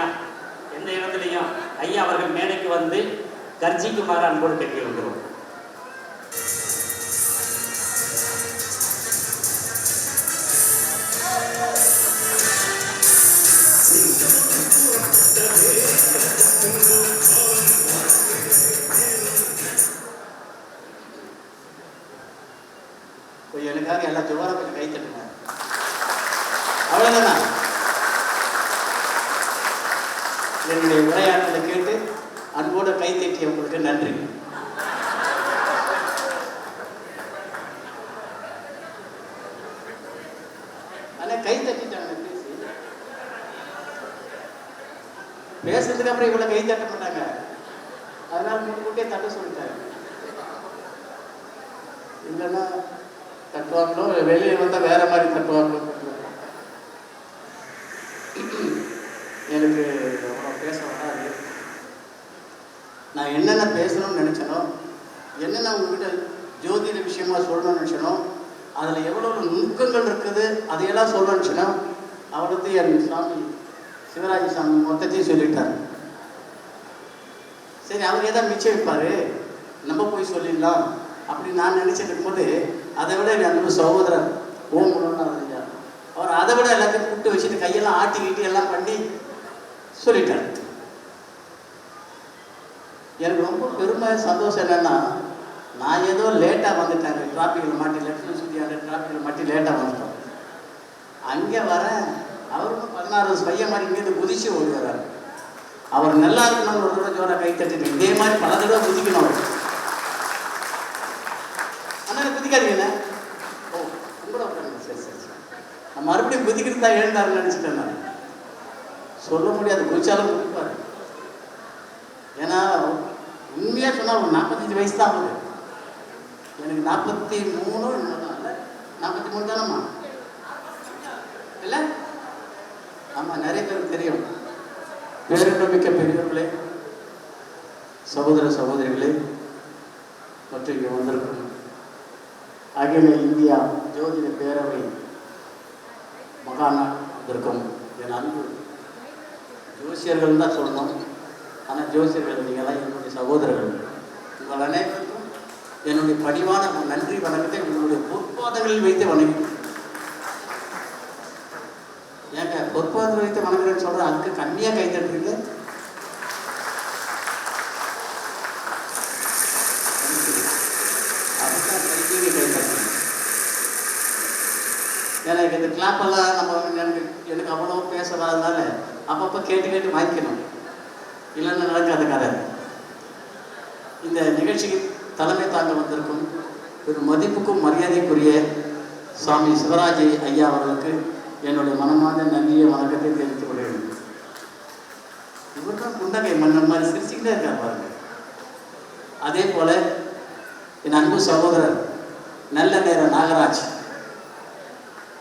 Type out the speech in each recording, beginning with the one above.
ஐயா எந்த இடத்துலையும் ஐயா அவர்கள் மேடைக்கு வந்து கர்ஜிக்குமாறு அன்போடு கேட்டுக்கொள்கிறோம் எனக்காக எல்லா ஜோரம் கை தட்டுங்க. அவ்வளோதானா என்னுடைய உரையாடலை கேட்டு அன்போடு கை தட்டிய உங்களுக்கு நன்றி. ஆனால் கை தட்டிட்டாங்க பேசி பேசுறதுக்கு அப்புறம் இவ்வளவு கை தட்ட மாட்டாங்க. அதனால முன்கூட்டியே தட்ட சொல்லிட்டாங்க இல்லைன்னா தட்டுவாங்களோ வெளியே வந்தால் வேற மாதிரி தட்டுவாங்களோ எனக்கு அவ்வளோ பேச வராது நான் என்னென்ன பேசணும்னு நினச்சனோ என்னென்ன உங்ககிட்ட ஜோதிட விஷயமா சொல்லணும்னு நினச்சனோ அதில் எவ்வளோ நுணுக்கங்கள் இருக்குது அதையெல்லாம் சொல்லணும்னு நினச்சனோ அவ்வளோத்தையும் என் சாமி சிவராஜ சாமி மொத்தத்தையும் சொல்லிட்டார். சரி அவர் ஏதாவது மிச்சம் வைப்பார்? நம்ம போய் சொல்லிடலாம் அப்படின்னு நான் நினச்சிட்டு இருக்கும்போது அதை விட என் அன்பு சகோதரர் ஓம் முருகன் அவர் அதை விட எல்லாத்தையும் கூப்பிட்டு வச்சுட்டு கையெல்லாம் ஆட்டிக்கிட்டு எல்லாம் பண்ணி சொல்லிட்டார். எனக்கு ரொம்ப பெருமை சந்தோஷம் என்னென்னா நான் ஏதோ லேட்டாக வந்துட்டேன். டிராஃபிக்கில் மாட்டி லெஃப்ட் சுற்றி அந்த டிராஃபிக்கில் மாட்டி லேட்டாக வந்துட்டோம். அங்கே வரேன் அவரும் பதினாறு வயசு பையன் மாதிரி இங்கேருந்து குதிச்சு ஓடி அவர் நல்லா இருக்கணும்னு ஒரு தடவை ஜோராக கை தட்டிட்டு. இதே மாதிரி பல தடவை குதிக்கணும் அவர். ஆனால் குதிக்காதீங்கண்ணே ஓ உங்களோட உட்காருங்க சரி சரி சரி. நான் மறுபடியும் குதிக்கிறது தான் எழுந்தாருன்னு நினச்சிட்டேன் நான். சொல்ல முடியாது குதிச்சாலும் குதிப்பாரு. ஏன்னா உண்மையாக சொன்னால் ஒரு நாற்பத்தஞ்சு வயசு தான் ஆகுது. எனக்கு நாற்பத்தி மூணு இல்லை? நாற்பத்தி மூணு தானம்மா? இல்லை? ஆமாம் நிறைய பேருக்கு தெரியும். பேரண்டமிக்க பெரியவர்களே சகோதர சகோதரிகளே மற்றும் இங்கே வந்திருக்கும் அகில இந்தியா ஜோதிட பேரவை மகாநாள் வந்திருக்கும். என் அன்பு ஜோசியர்கள் தான் சொல்லணும். ஆனால் ஜோசியர்கள் நீங்கள்லாம் என்னுடைய சகோதரர்கள். உங்கள் அனைவருக்கும் என்னுடைய பணிவான நன்றி வணக்கத்தை உங்களுடைய பொற்பாதங்களில் வைத்து வணங்கி ஏங்க பொற்பாதங்கள் வைத்து வணங்குறேன்னு சொல்கிறேன் அதுக்கு கம்மியாக கை தட்டுறீங்க அதுதான் எனக்கு இந்த கிளாப்பெல்லாம் நம்ம எனக்கு எனக்கு அவ்வளோ பேசலாம் அதனால அப்பப்போ கேட்டு கேட்டு வாங்கிக்கணும். இல்லைன்னா நடக்காத கதை. இந்த நிகழ்ச்சிக்கு தலைமை தாங்க வந்திருக்கும் ஒரு மதிப்புக்கும் மரியாதைக்குரிய சுவாமி சிவராஜ் ஐயா அவர்களுக்கு என்னுடைய மனமார்ந்த நன்றியை வணக்கத்தை தெரிவித்துக் கொள்கிறேன். இவர் தான் குண்டகை மன்னன் மாதிரி சிரிச்சுக்கிட்டே இருக்கார் பாருங்க. அதே போல என் அன்பு சகோதரர் நல்ல நேரம் நாகராஜ்.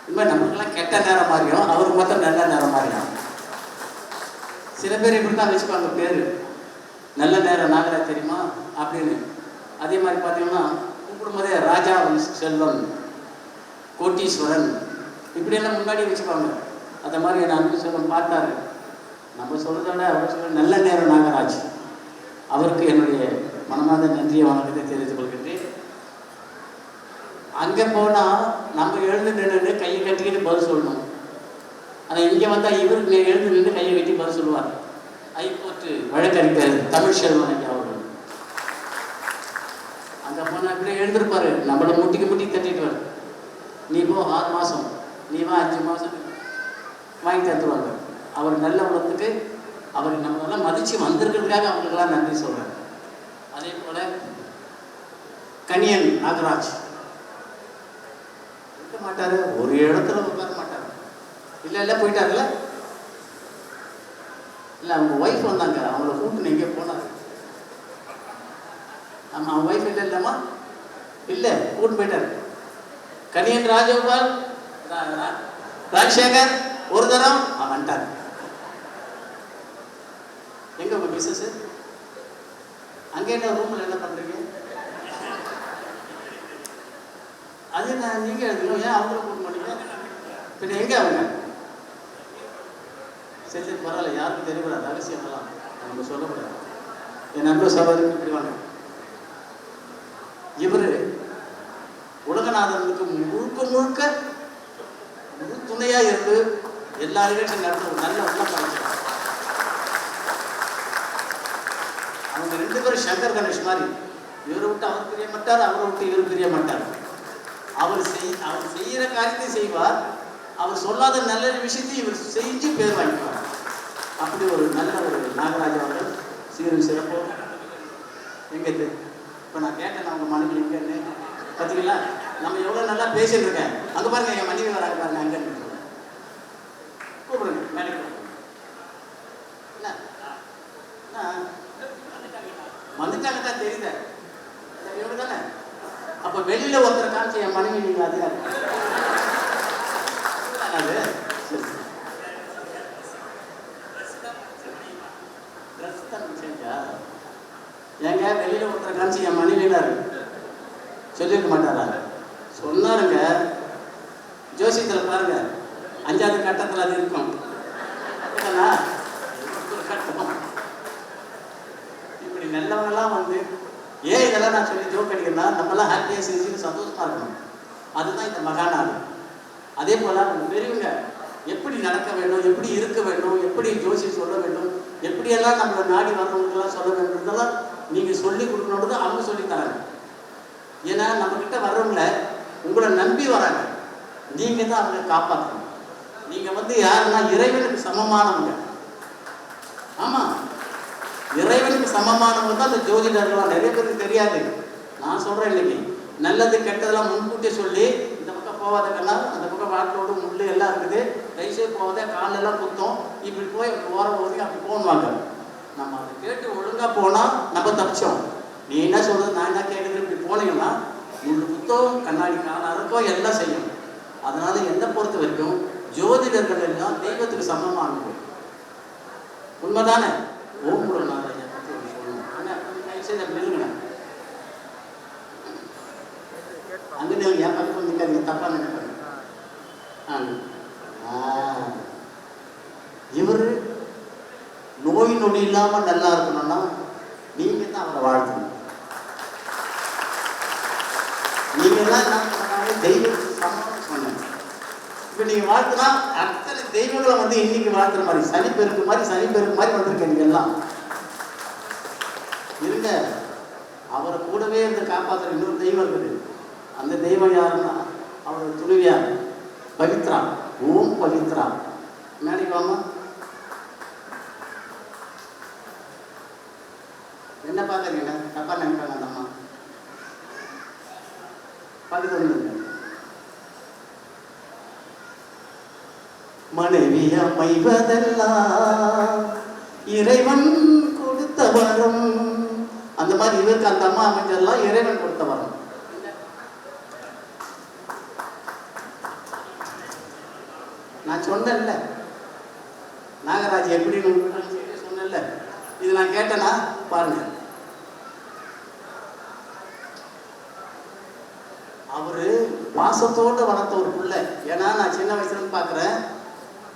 இனிமேல் நமக்கெல்லாம் கெட்ட நேரம் மாறியும் அவருக்கு மட்டும் நல்ல நேரம் மாறியும் சில பேர் இப்படி தான் வச்சுப்பாங்க பேர். நல்ல நேரம் நாகராஜ் தெரியுமா? அப்படின்னு. அதே மாதிரி பார்த்தீங்கன்னா கூப்பிடும்போதே ராஜா செல்வம் கோட்டீஸ்வரன் இப்படியெல்லாம் முன்னாடி வச்சுப்பாங்க. அந்த மாதிரி என் அன்பு செல்வம் பார்த்தாரு. நம்ம சொல்றதை விட அவர் சொல்ற நல்ல நேரம் நாகராஜ். அவருக்கு என்னுடைய மனமார்ந்த நன்றியை வணக்கத்தை தெரிவித்துக் கொள்கின்றேன். அங்கே போனால் நம்ம எழுந்து நின்று கையை கட்டிக்கிட்டு பதில் சொல்லணும். ஆனால் இங்கே வந்தால் இவர் எழுந்து நின்று கையை வெட்டி பதில் சொல்லுவார் ஐகோர்ட்டு வழக்கறிஞர் தமிழ் செல்வன் ஐயா அவர்கள். அந்த பொண்ணு அப்படியே எழுந்திருப்பாரு. நம்மளை முட்டிக்கு முட்டி தட்டிட்டு வர நீ போ ஆறு மாதம் நீ வா அஞ்சு மாதம் வாங்கி தந்துருவாங்க. அவர் நல்ல உலகத்துக்கு அவர் நம்மளெல்லாம் மதித்து வந்திருக்கிறதுக்காக அவங்களுக்கெல்லாம் நன்றி சொல்கிறேன் அதே போல் கனியன் நாகராஜ். இருக்க மாட்டாரு. ஒரு இடத்துல உட்கார இல்லை இல்லை போயிட்டாங்கல்ல இல்லை அவங்க ஒய்ஃப் வந்தாங்க. அவங்கள கூப்பிட்டு எங்கேயோ போனாங்க. ஆமாம் அவன் ஒய்ஃப் இல்லை இல்லைம்மா? இல்லை கூப்பிட்டு போயிட்டார். கனியன் ராஜகோபால் ரா- ரா- ராஜசேகர் ஒரு தரம் அவன் வந்துட்டார். எங்க உங்க மிஸ்ஸஸ் அங்கே என்ன ரூம்ல என்ன பண்றீங்க? அது நான் நீங்க எழுதணும் ஏன் அவங்கள கூப்பிட்டு மாட்டீங்க பின்ன எங்க அவங்க? சரி சரி பரவாயில்ல யாருக்கும் தெரியக்கூடாது ரகசியம் எல்லாம். நம்ம சொல்லக்கூடாது. என் நண்பர் சகோதரருக்கு இப்படி வாங்க இவர் உலகநாதனுக்கு முழுக்க முழுக்க முழு துணையாக இருந்து எல்லா நடந்த ஒரு நல்ல உள்ள அவங்க ரெண்டு பேரும் சங்கர் கணேஷ் மாதிரி. இவரை விட்டு அவர் பிரிய மாட்டார் அவரை விட்டு இவர் பிரிய மாட்டார். அவர் செய் அவர் செய்கிற காரியத்தை செய்வார். அவர் சொல்லாத நல்ல விஷயத்தையும் இவர் செஞ்சு பேர் வாங்கிப்பார். அப்படி ஒரு நல்ல ஒரு நாகராஜ அவர்கள் சீரும் சிறப்போ. எங்க இப்போ நான் கேட்டேன் அவங்க மனைவி எங்கன்னு. பார்த்தீங்களா நம்ம எவ்வளோ நல்லா பேசிட்டு இருக்கேன். அங்கே பாருங்க என் மனைவி வராங்க பாருங்க அங்கே கூப்பிடுங்க மேடைக்கு வாங்க. என்ன என்ன? வந்துட்டாங்க தான் தெரியுது இவங்க தானே அப்போ வெளியில ஒருத்தரை காமிச்சு என் மனைவி நீங்க அது அது சரி, சரி. Dress தான் change-ஆ? ஏங்க வெளியில ஒருத்தரை காமிச்சு என் மனைவினாரு சொல்லியிருக்க மாட்டாரா சொன்னாருங்க ஜோசியத்தில் பாருங்க. அஞ்சாவது கட்டத்தில் அது இருக்கும். கட்டம். இப்படி நல்லவங்கெல்லாம் வந்து ஏன் இதெல்லாம் நான் சொல்லி ஜோக் அடிக்கிறேன்னா நம்மளாம் ஹாப்பியாக செஞ்சு சந்தோஷமா இருக்கணும். அதுதான் இந்த மகாநாடு அதே போல பெரியவங்க எப்படி நடக்க வேண்டும் எப்படி இருக்க வேண்டும் எப்படி ஜோசி சொல்ல வேண்டும் எப்படியெல்லாம் நம்மளை நாடி வரவங்களுக்கெல்லாம் சொல்ல வேண்டும்ன்றதெல்லாம் நீங்கள் சொல்லி கொடுக்கணுன்றது அவங்க சொல்லி தராங்க. ஏன்னா நம்ம கிட்ட வர்றவங்கள உங்களை நம்பி வராங்க. நீங்க தான் அவங்களை காப்பாற்றணும். நீங்க வந்து யாருன்னா இறைவனுக்கு சமமானவங்க. ஆமா. இறைவனுக்கு சமமானவங்க தான் அந்த ஜோதிடர்கள்லாம் நிறைய பேருக்கு தெரியாது. நான் சொல்றேன் இல்லைங்க. நல்லது கெட்டதெல்லாம் முன்கூட்டியே சொல்லி இந்த பக்கம் போகாத கண்ணா அந்த பக்கம் வாட்டோடு முள்ளு எல்லாம் இருக்குது. தயவுசெய்து போகாத காலெல்லாம் குத்தம். குத்தும் இப்படி போய் அப்படி ஓரம் ஓதி அப்படி போன்வாங்க. நம்ம அதை கேட்டு ஒழுங்கா போனா நம்ம தப்பிச்சோம். நீ என்ன சொல்றது? நான் என்ன கேட்குறது இப்படி போனீங்கன்னா முள்ளு குத்தம் கண்ணாடி காணாதக்கோ எல்லாம் செய்யும். அதனால என்னை பொறுத்த வரைக்கும் ஜோதிடர்கள் எல்லாம் தெய்வத்துக்கு சமமானது உண்மைதானே? ஓம் முருகநாதன் பற்றி ஒன்று சொல்லணும் அண்ணா, கொஞ்சம் அப்படி நில்லுங்கண்ணா. அங்க நில்லுங்க என் பக்கத்தில் நிற்காதீங்க தப்பா நினைப்பாங்க இவர் நோய் நொடி இல்லாமல் நல்லா இருக்கணும்னா நீங்க தான் அவரை வாழ்த்தணும். நீங்க தான் என்ன பண்ணாங்க தெய்வத்துக்கு சமம் இப்போ நீங்க வாழ்த்துனா அத்தனை தெய்வங்களை வந்து இன்னைக்கு வாழ்த்துற மாதிரி சனி பெருக்கு மாதிரி சனி பெருக்கு மாதிரி வந்திருக்கீங்க எல்லாம் இருங்க. அவரை கூடவே இருந்து காப்பாற்றுற இன்னொரு தெய்வம் இருக்குது அந்த தெய்வம் யாருன்னா அவரோட துணிவியார் பவித்ரா. ஓம் பவித்ரா. மேடைக்கு வாமா என்ன பார்க்குறீங்க? தப்பா நினைப்பாங்க அந்த அம்மா. பக்கத்துல வந்துருங்க அமைவதெல்லாம் இறைவன் கொடுத்த வரம். அந்த மாதிரி இவருக்கு அந்த அம்மா அமைஞ்சதெல்லாம் இறைவன் கொடுத்த வரம். நான் சொன்னேன்ல. நாகராஜ் எப்படி சொன்னேன்ல. இது நான் கேட்டேனா? பாருங்க. அவரு பாசத்தோட வளர்த்த ஒரு பிள்ளை. ஏன்னா நான் சின்ன வயசுலேருந்து பார்க்குறேன்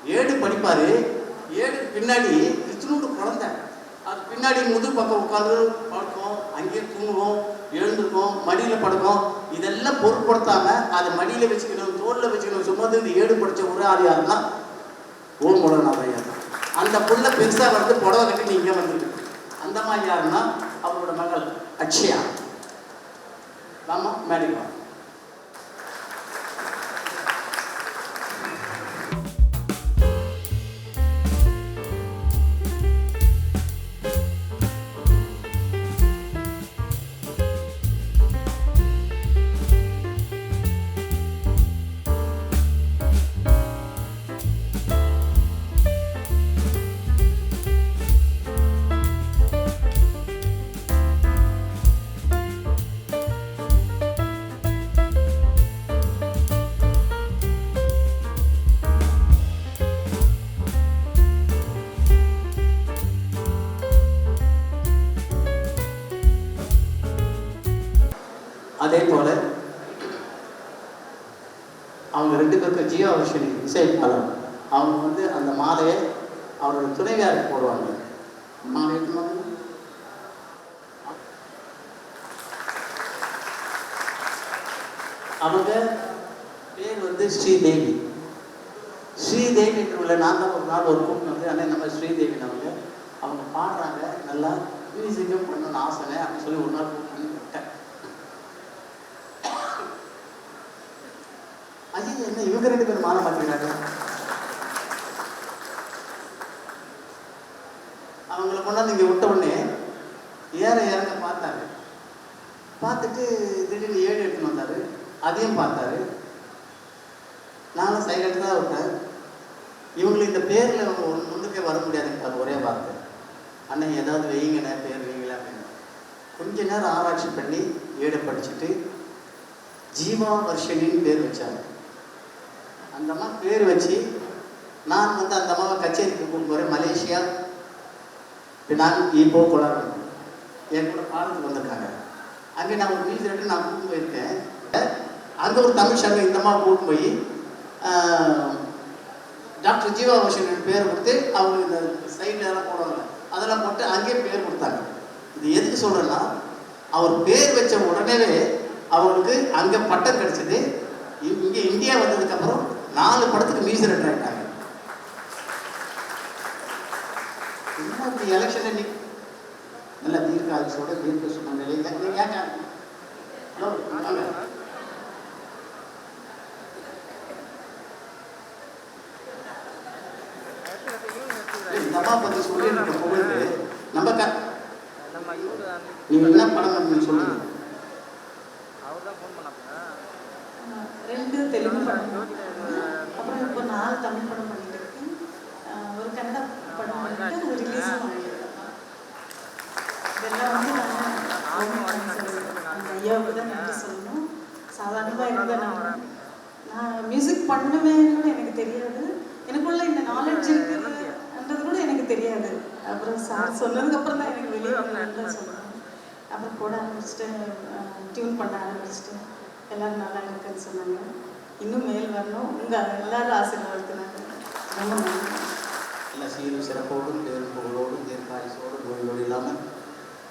ஏடு படிப்பார். ஏடு பின்னாடி இத்தினோண்டு குழந்தை. அது பின்னாடி முது பக்கம் உட்காந்து படுக்கும். அங்கேயே தூங்குவோம் எழுந்திருக்கும் மடியில் படுக்கும். இதெல்லாம் பொருட்படுத்தாம அதை மடியில் வச்சுக்கணும் தோளில் வச்சுக்கணும் சுமந்து இந்த ஏடு படிச்ச ஒரே ஆள் யாருன்னா ஓம் முருகநாதையா அந்த புள்ள பெருசாக வந்து புடவை கட்டி நீங்கள் இங்கே வந்துருக்கு அந்த மாதிரி யாருன்னா? அவரோட மகள் அக்ஷயா. ஆமாம் மேடிக்கலாம் அவங்க ரெண்டு பேருக்கு ஜீவாவர்ஷினி இசைப்பாளர் அவங்க வந்து அந்த மாலையை அவரோட துணைவியாருக்கு போடுவாங்க. மாலை அவங்க பேர் வந்து ஸ்ரீதேவி. ஸ்ரீதேவி என்று உள்ள நான் தான் ஒரு நாள் ஒரு கூட்டம் வந்து அண்ணன் நம்ம ஸ்ரீதேவி அவங்க அவங்க பாடுறாங்க நல்லா மியூசிக்கும் பண்ணணும்னு ஆசைங்க அப்படின்னு சொல்லி ஒரு நாள் கூப்பிட்டு விட்டேன். ஐயா என்ன இவங்க ரெண்டு பேரும் மாற மாட்டேங்கிறாங்க அவங்கள கொண்டாந்து இங்கே விட்ட உடனே ஏற இறங்க பார்த்தாங்க பார்த்துட்டு திடீர்னு ஏழு எடுத்துன்னு வந்தாரு. அதையும் பார்த்தாரு. நானும் சைலண்ட் தான் விட்டேன். இவங்களுக்கு இந்த பேரில் அவங்க ஒன்று முன்னுக்கே வர முடியாதுன்னு ஒரே வார்த்தை. அண்ணன் ஏதாவது வைங்கண்ணே பேர் வைங்களா அப்படின்னு. கொஞ்ச நேரம் ஆராய்ச்சி பண்ணி ஏடை படிச்சுட்டு ஜீவா வருஷனின்னு பேர் வச்சாங்க. அந்த அம்மா பேர் வச்சு நான் வந்து அந்த அம்மாவை கச்சேரிக்கு கூப்பிட்டு போகிறேன் மலேசியா. நான் இப்போ கொண்டாடுறேன் என் கூட பாடத்துக்கு வந்திருக்காங்க. அங்கே நான் ஒரு மியூசிக் நான் கூப்பிட்டு போயிருக்கேன். அங்கே ஒரு தமிழ் சங்கம் இந்த அம்மா கூப்பிட்டு போய் டாக்டர் ஜீவா வர்ஷன் பேர் கொடுத்து அவங்க இந்த சைடில் எல்லாம் போடுவாங்க. அதெல்லாம் போட்டு அங்கேயே பேர் கொடுத்தாங்க. இது எதுக்கு சொல்கிறேன்னா அவர் பேர் வச்ச உடனே அவங்களுக்கு அங்கே பட்டம் கிடச்சிது. இங்கே இந்தியா வந்ததுக்கப்புறம் நாலு படத்துக்கு மியூசிக் ஆகிட்டாங்க என்ன இப்படி எலெக்ஷனில் நீ நல்ல தீர்க்க ஆயுசோட தீர்க்க சும நிலையில நீங்க இந்த அம்மா பத்தி சொல்லிட்டு போகுது நம்ம க நம்ம அந்த நீங்க என்ன படம் பண்ணீங்க சொல்லுங்க அவர் தான் ஃபோன் பண்ணாங்க ரெண்டு தெலுங்கு படம். நாலு தமிழ் படம் ஆஹ் ஒரு கன்னட படம் பண்ணிட்டு அது ரிலீஸும் ஆகிருக்கு இதெல்லாம் வந்து நான் அந்த ஐயாவுக்கு தான் நன்றி சொல்லணும். சாதாரணமாக இருந்த நான் நான் மியூசிக் பண்ணுவேன்னு எனக்கு தெரியாது. எனக்குள்ள இந்த நாலேஜ் இருக்குன்றது கூட எனக்கு தெரியாது. அப்புறம் சார் சொன்னதுக்கு அப்புறம் தான் எனக்கு வெளியே சொல்லணும் அப்புறம் போட ஆரம்பிச்சுட்டு டியூன் பண்ண ஆரம்பிச்சுட்டு எல்லாரும் நல்லா இருக்குன்னு சொன்னாங்க. இன்னும் மேல் வரணும். உங்கள் எல்லாரும் ஆசீர்வாதத்தினாங்க. ரொம்ப நன்றி நல்ல சீரும் சிறப்போடும் பேரும் புகழோடும் தீர்க்காயுசோடும் நோயோடு இல்லாமல்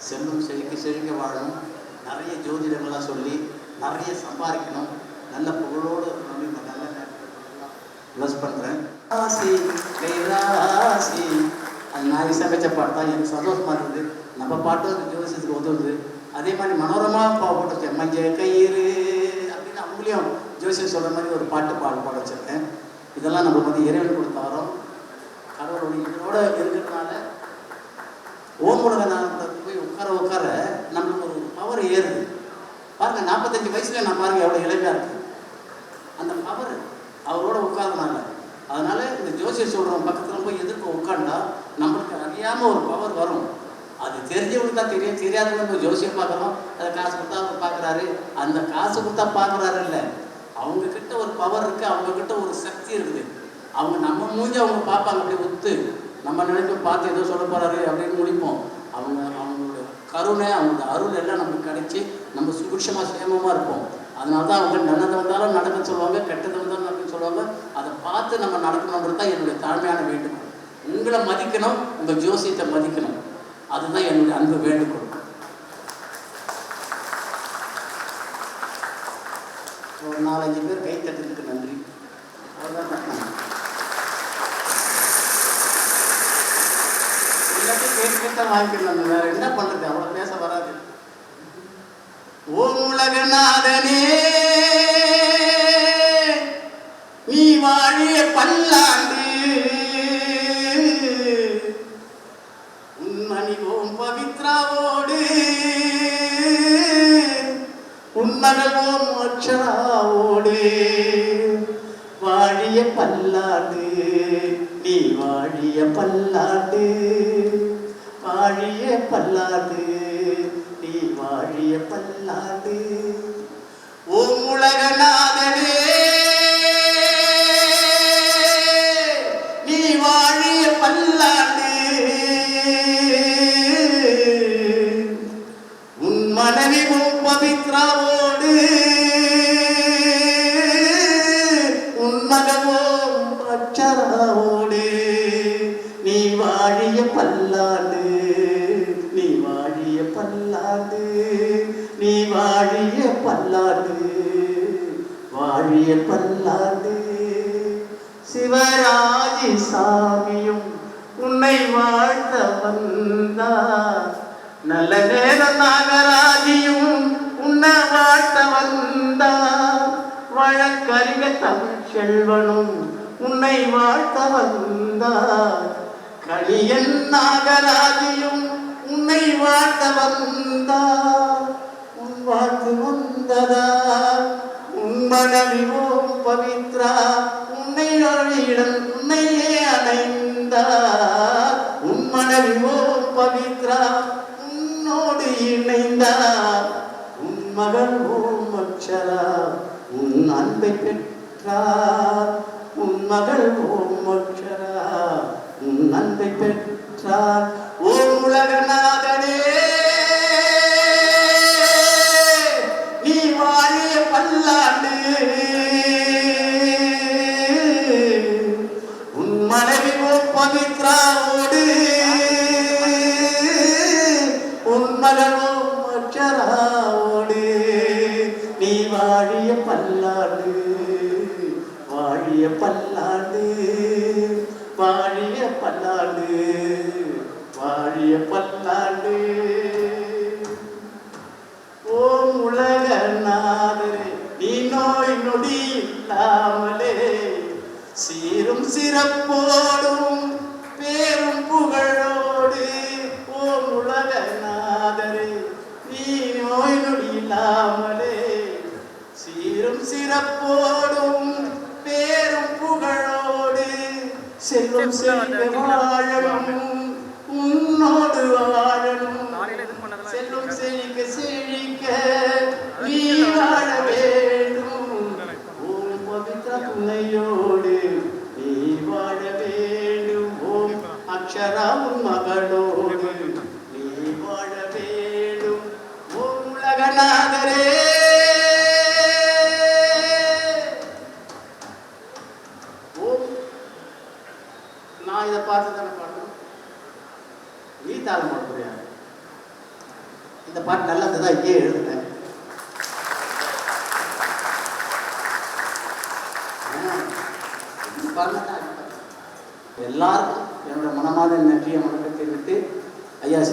செல்வம் செழிக்க செழிக்க வாழணும். நிறைய ஜோதிடங்கள்லாம் சொல்லி நிறைய சம்பாதிக்கணும். நல்ல புகழோடு இருக்கணும்னு இந்த நல்ல ப்ளஸ் பண்ணுறேன் ராசி கைராசி அது நான் இசையமைச்ச பாட்டு தான். எனக்கு சந்தோஷமாக இருந்தது நம்ம பாட்டு அந்த ஜோசியத்துக்கு உதவுது. அதே மாதிரி மனோரமாக பா போட்டு வச்சேன் மஞ்ச கயிறு அப்படின்னு ஜோசியம் சொல்கிற மாதிரி ஒரு பாட்டு பாட பாட வச்சுருக்கேன். இதெல்லாம் நம்ம வந்து இறைவன் கொடுத்த வரோம். கடவுளுடைய இதோட இருக்கிறதுனால ஓம் உலகநாதத்தை போய் உட்கார உட்கார நம்மளுக்கு ஒரு பவர் ஏறுது. பாருங்க நாற்பத்தஞ்சு வயசுல நான் பாருங்க எவ்வளோ இளமையா இருக்கு அந்த பவர் அவரோட உட்கார்றதுனால. அதனால இந்த ஜோசியர் சொல்றவங்க பக்கத்தில் போய் எதிர்க்க உட்காண்டா நம்மளுக்கு அறியாமல் ஒரு பவர் வரும். தெரிஞ்சவங்களுக்கு தான் தெரியும். தெரியாதவங்க ஜோசியம் பார்க்குறோம் அதை காசு கொடுத்தா அவர் பார்க்குறாரு. அந்த காசு கொடுத்தா பார்க்குறாரு இல்லை. அவங்கக்கிட்ட ஒரு பவர் இருக்குது அவங்கக்கிட்ட ஒரு சக்தி இருக்குது. அவங்க நம்ம மூஞ்சி அவங்க பார்ப்பாங்க. அப்படி ஒத்து. நம்ம நினைப்போம் பார்த்து ஏதோ சொல்ல போகிறாரு அப்படின்னு முடிப்போம். அவங்க அவங்களோட கருணை அவங்களோட அருள் எல்லாம் நமக்கு கிடைச்சி நம்ம சுபிக்ஷமாக சேமமாக இருப்போம். அதனால தான் அவங்க நல்லது வந்தாலும் நடக்க சொல்லுவாங்க. கெட்டது வந்தாலும் நடக்க சொல்லுவாங்க. அதை பார்த்து நம்ம நடக்கணுன்றது தான் என்னுடைய தாழ்மையான வேண்டுகோள். உங்களை மதிக்கணும். உங்கள் ஜோசியத்தை மதிக்கணும். அதுதான் என்னுடைய அன்பு வேண்டுகோள். ஒரு நாலஞ்சு பேர் கை தட்டுறதுக்கு நன்றி. அவ்வளோதான் தட்டினாங்க எல்லாத்தையும் கேட்டு கேட்டா வாங்கிக்கலாம் வேற என்ன பண்ணுறது அவ்வளவு பேச வராது. ஓ உலகநாதனே நீ வாழிய பல்லாண்டு உன்மகள் ஓம் வாழிய பல்லாண்டு. நீ வாழிய பல்லாண்டு வாழிய பல்லாண்டு. நீ வாழிய பல்லாண்டு. ஓம் உலகநாதனே நல்ல நேரம் நாகராஜியும் உன்னை வாழ்த்த வந்தார் வழக்கறிக தமிழ் செல்வனும் உன்னை வாழ்த்த வந்தார் களியன் நாகராஜியும் உன்னை வாழ்த்த வந்தார் உன் வாழ்த்து வந்ததா உன் மனைவி பவித்ரா? உன்னை அழியிடம் உன்னையே அடைந்தார் உன் மனைவி பவித்ரா? உன்னோடு இணைந்தார். உன் மகள் ஓம் அக்ஷரா உன் அன்பை பெற்றார். உன் மகள் ஓம் அக்ஷரா உன் அன்பை பெற்றார். ஓம் உலகனா பல்லாண்டு வாழிய பல்லாண்டு வாழிய பல்லாண்டு ஓம் உலகநாதரே நீ நோய் நொடி இல்லாமலே சீரும் சிறப்போடும் பேரும் புகழோடு ஓம் உலக நாதரே நீ நோய் நொடி இல்லாமலே சீரும் சிறப்போடும் பேரும் புகழோடு செல்வம் செல்வ வாழணும் உன்னோடு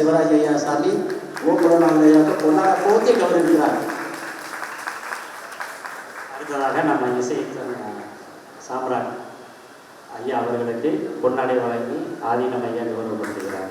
சிவராஜ் ஐயா சாமி ஓம்புலநாள் ஐயாவுக்கு பொன்னாட போத்தி கௌரவிக்கிறார். அடுத்ததாக நம்ம இசைத்தன சாம்ராட் ஐயா அவர்களுக்கு பொன்னாடை வழங்கி ஆதீனம் ஐயா கௌரவப்படுத்துகிறார்.